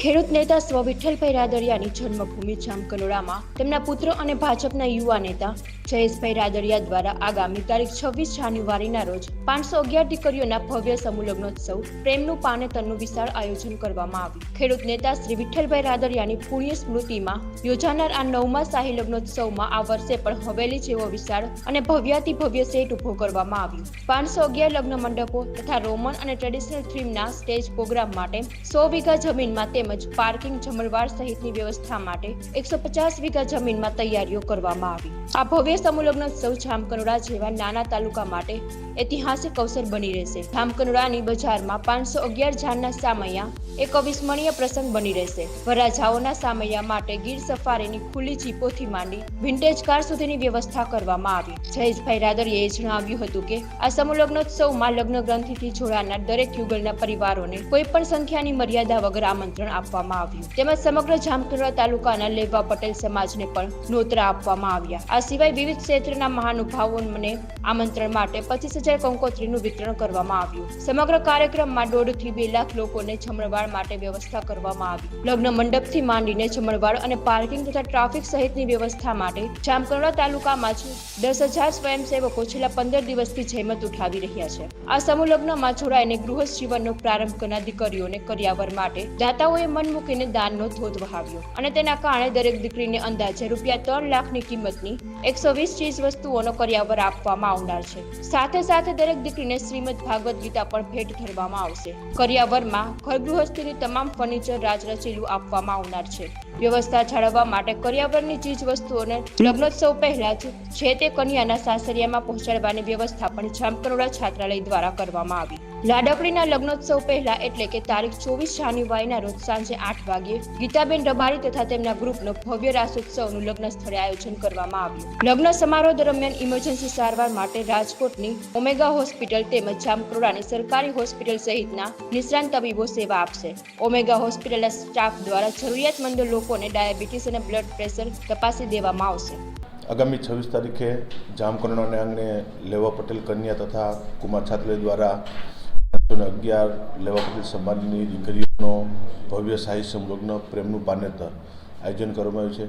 ખેડૂત નેતા સ્વ વિઠ્ઠલભાઈ રાદડિયાની જન્મભૂમિ જામકંડોળામાં તેમના પુત્ર અને ભાજપના યુવા નેતા જયેશભાઈ રાદડિયા દ્વારા આગામી તારીખ છવ્વીસ જાન્યુઆરીના રોજ પાંચસો અગિયાર દીકરીઓના ભવ્ય સમૂહલગ્નોત્સવ, પ્રેમનું પ્રેમનું પાનેતરનું વિશાળ આયોજન કરવામાં આવ્યું. ખેડૂત નેતા શ્રી વિઠ્ઠલભાઈ રાદડિયાની પુણ્ય સ્મૃતિમાં યોજાનાર આ નવમા શાહી લગ્નોત્સવમાં આ વર્ષે પણ હવેલી જેવો વિશાળ અને ભવ્યાતિ ભવ્ય સેટ ઊભો કરવામાં આવ્યું. પાંચસો અગિયાર લગ્ન મંડપો તથા રોમન અને ટ્રેડિશનલ થીમના સ્ટેજ પ્રોગ્રામ માટે સો વીઘા જમીનમાં તેમજ પાર્કિંગ જમણવાર સહિતની વ્યવસ્થા માટે એકસો પચાસ વીઘા જમીનમાં તૈયારીઓ કરવામાં આવી. આ ભવ્ય સમુલગ્નોત્સવ લગ્નોત્સવ જામકંડોળા જેવા નાના તાલુકા માટે ઐતિહાસિક અવસર બની રહેશે. જામકનોડાની બજારમાં પાંચસો અગિયાર જાનના સામૈયા, એક અવિસ્મરણીય પ્રસંગ બની રહેશે. વરાજાઓના સામૈયા માટે ગીર સફારીની ખુલ્લી જીપોથી માંડી વિન્ટેજ કાર સુધીની વ્યવસ્થા કરવામાં આવી. જયેશભાઈ રાદરીએ જણાવ્યું હતું કે, આ સમૂહ લગ્નોત્સવમાં લગ્ન ગ્રંથિથી જોડાનાર દરેક યુગલના પરિવારોને કોઈ પણ સંખ્યાની મર્યાદા વગર આમંત્રણ આપવામાં આવ્યું. તેમજ સમગ્ર જામકંડોળા તાલુકાના લેવા પટેલ સમાજને પણ નોતરા આપવામાં આવ્યા. આ સિવાય વિવિધ ક્ષેત્રના મહાનુભાવોને આમંત્રણ માટે પચીસ હજાર કંકોત્રીનું વિતરણ કરવામાં આવ્યું. સમગ્ર કાર્યક્રમમાં દોઢથી બે લાખ લોકોને જમણવાર માટે વ્યવસ્થા કરવામાં આવી. લગ્ન મંડપથી માંડીને જમણવાર અને પાર્કિંગ તથા ટ્રાફિક સહિતની વ્યવસ્થા માટે જામકંડોળા તાલુકામાં જ દસ હજાર સ્વયંસેવકો છેલ્લા પંદર દિવસથી જહેમત ઉઠાવી રહ્યા છે. આ સમૂહ લગ્નમાં જોડાઈને ગૃહસ્થ જીવનનો પ્રારંભ કરનાર દીકરીઓને કર્યાવર માટે, દાતાઓએ મન મૂકીને દાનનો ધોધ વહાવ્યો અને તેના કારણે દરેક દીકરીને અંદાજે રૂપિયા ત્રણ લાખની કિંમતની એકસો વીસ ચીજ વસ્તુઓનો કર્યાવર આપવામાં આવનાર છે. સાથે સાથે દરેક દીકરીને શ્રીમદ ભાગવત ગીતા પણ ભેટ ધરવામાં આવશે. કર્યાવરમાં ઘર ગૃહસ્થીની તમામ ફર્નિચર, રાજરચીલું આપવામાં આવનાર છે. વ્યવસ્થા જાળવવા માટે કર્યાવરની ચીજ વસ્તુઓને લગ્નોત્સવ પહેલા જ જે તે કન્યાના સાસરિયામાં પહોંચાડવાની વ્યવસ્થા પણ જામકરોડા છાત્રાલય દ્વારા કરવામાં આવી. લાડકડીના લગ્નોત્સવ પહેલા એટલે કે તારીખ ચોવીસ જાન્યુઆરીના રોજ સાંજે આઠ વાગ્યે ગીતાબેન રબારી તથા તેમના ગ્રુપનો ભવ્ય રાસોત્સવનું લગ્ન સ્થળે આયોજન કરવામાં આવ્યું. લગ્ન સમારોહ દરમિયાન ઇમરજન્સી સારવાર માટે રાજકોટની ઓમેગા હોસ્પિટલ તેમજ જામકરોડાની સરકારી હોસ્પિટલ સહિતના નિષ્ણાંત તબીબો સેવા આપશે. ઓમેગા હોસ્પિટલના સ્ટાફ દ્વારા જરૂરિયાતમંદ લોકોને ડાયાબિટીસ અને બ્લડ પ્રેશર તપાસી દેવામાં આવશે. આગામી છવ્વીસ તારીખે જામકંડોળાને આંગણે લેવા પટેલ કન્યા તથા કુમાર છાત્રે દ્વારા અગિયાર લેવા પટેલ સમાજની દીકરીઓનો ભવ્ય શાહી સંલગ્ન પ્રેમનું પાનેતર આયોજન કરવામાં આવ્યું છે.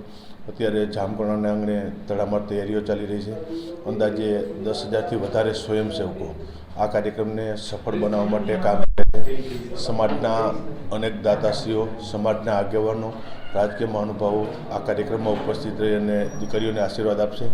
અત્યારે જામકંડોળાના આંગણે તડામાર તૈયારીઓ ચાલી રહી છે. અંદાજે દસ હજારથી વધારે સ્વયંસેવકો આ કાર્યક્રમને સફળ બનાવવા માટે કામ કરે છે. સમાજના અનેક દાતાશ્રીઓ, સમાજના આગેવાનો, રાજકીય મહાનુભાવો આ કાર્યક્રમમાં ઉપસ્થિત રહી અને દીકરીઓને આશીર્વાદ આપશે.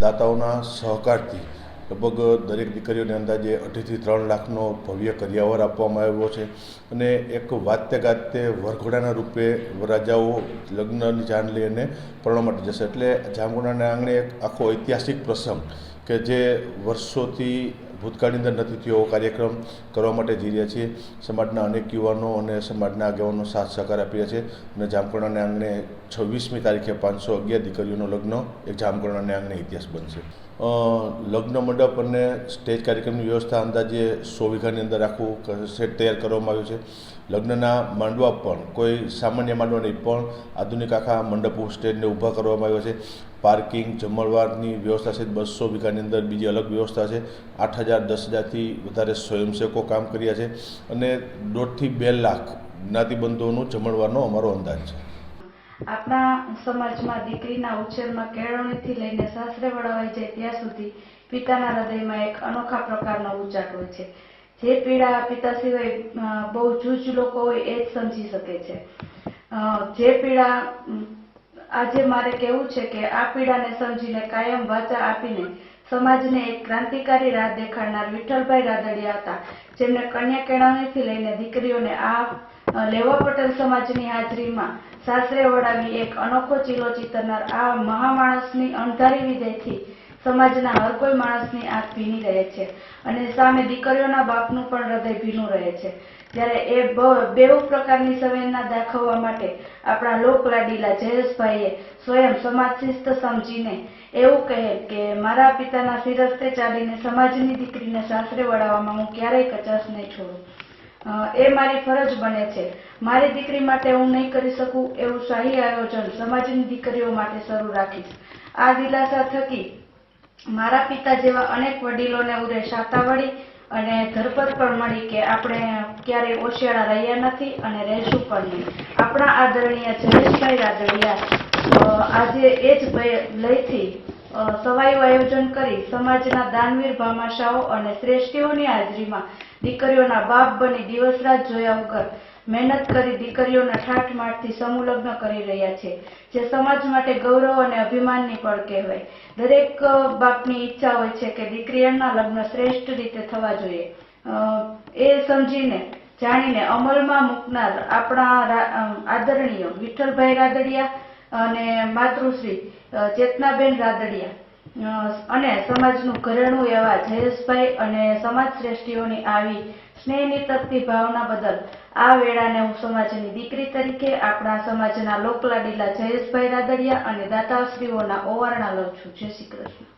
દાતાઓના સહકારથી લગભગ દરેક દીકરીઓને અંદાજે અઢીથી ત્રણ લાખનો ભવ્ય કરિયાવર આપવામાં આવ્યો છે. અને એક વાતે ગાતે વરઘોડાના રૂપે રાજાઓ લગ્નની જાન લઈ અને પરણવા માટે જશે. એટલે જામકંડોળાના આંગણે એક આખો ઐતિહાસિક પ્રસંગ કે જે વર્ષોથી ભૂતકાળની અંદર નથી થયો કાર્યક્રમ કરવા માટે જઈ રહ્યા છીએ. સમાજના અનેક યુવાનો અને સમાજના આગેવાનો સાથ સહકાર આપી રહ્યા છે. અને જામકંડોળાના આંગણે છવ્વીસમી તારીખે પાંચસો અગિયાર દીકરીઓનો લગ્ન એક જામકંડોળાના આંગણે ઇતિહાસ બનશે. લગ્ન મંડપ અને સ્ટેજ કાર્યક્રમની વ્યવસ્થા અંદાજે સો વીઘાની અંદર આખું સેટ તૈયાર કરવામાં આવ્યું છે. લગ્નના માંડવા પણ કોઈ સામાન્ય માંડવા નહીં, પણ આધુનિક આખા મંડપો, સ્ટેજને ઊભા કરવામાં આવ્યા છે. પાર્કિંગ, જમણવારની વ્યવસ્થા છે, બસો વીઘાની અંદર બીજી અલગ વ્યવસ્થા છે. આઠ હજાર, દસ હજારથી વધારે સ્વયંસેવકો કામ કર્યા છે. અને દોઢથી બે લાખ જ્ઞાતિબંધોનું જમણવારનો અમારો અંદાજ છે. આપણા સમાજમાં દીકરીના ઉછેરમાં કેળવણીથી લઈને સાસરે વળવાઈ જાય ત્યાં સુધી પિતાના હૃદયમાં એક અનોખા પ્રકારનો ઉચાટ હોય છે. જે પીડા પિતા સિવાય બહુ જૂજ લોકો હોય એ જ સમજી શકે છે. જે પીડા આજે મારે કહેવું છે કે આ પીડાને સમજીને કાયમ વાચા આપીને સમાજને એક ક્રાંતિકારી રાહ દેખાડનાર વિઠ્ઠલભાઈ રાદડિયા હતા. જેમને કન્યા કેળવણીથી લઈને દીકરીઓને આ લેવા પટેલ સમાજની હાજરીમાં સાસરે વડાવી એક અનોખો ચીલો ચિતરનાર આ મહામાણસની અણધારી વિજયથી સમાજના હર કોઈ માણસની આંખ ભીની રહે છે અને સામે દીકરીઓના બાપનું પણ હૃદય ભીનું રહે છે. ત્યારે એ બેઉ પ્રકારની સંવેદના દાખવવા માટે આપણા લોકલાડીલા જયેશભાઈએ સ્વયં સમાજ શિસ્ત સમજીને એવું કહે કે, મારા પિતાના શિરસ્તે ચાલીને સમાજની દીકરીને સાસરે વળાવવામાં હું ક્યારેય કચાશ નહીં છોડું. એ મારી ફરજ બને છે. મારી દીકરી માટે હું નહીં કરી શકું એવું શાહી આયોજન સમાજની દીકરીઓ માટે શરૂ રાખીશ. આ દિલાસા થકી મારા પિતા જેવા અનેક વડીલોને ઉરે શાતાવળી અને ધરપત પણ મળી કે આપણે ક્યારેય ઓશિયાળા રહ્યા નથી અને રહેશું પણ નહીં. આપણા આદરણીય જયેશભાઈ રાદડિયા આજે એ જ લયથી અ, આયોજન કરી સમાજના દાનવીર ભામાશાઓ અને શ્રેષ્ઠીઓની હાજરીમાં દીકરીઓના બાપ બની દિવસ રાત જોયા વગર મહેનત કરી દીકરીઓના ઠાઠ માઠથી સમુલગ્ન કરી રહ્યા છે, જે સમાજ માટે ગૌરવ અને અભિમાનની પળ કહેવાય. દરેક બાપની ઈચ્છા હોય છે કે દીકરીઓના લગ્ન શ્રેષ્ઠ રીતે થવા જોઈએ. એ સમજીને, જાણીને અમલમાં મૂકનાર આપણા આદરણીય વિઠ્ઠલભાઈ રાદડિયા અને માતૃશ્રી ચેતનાબેન રાદડિયા અને સમાજનું ઘરેણું એવા જયેશભાઈ અને સમાજ શ્રેષ્ઠીઓની આવી સ્નેહની તકતી ભાવના બદલ આ વેળાને હું સમાજની દીકરી તરીકે આપણા સમાજના લોકલાડીલા જયેશભાઈ રાદડિયા અને દાતાશ્રીઓના ઓવારણા લઉં છું. જય શ્રી કૃષ્ણ.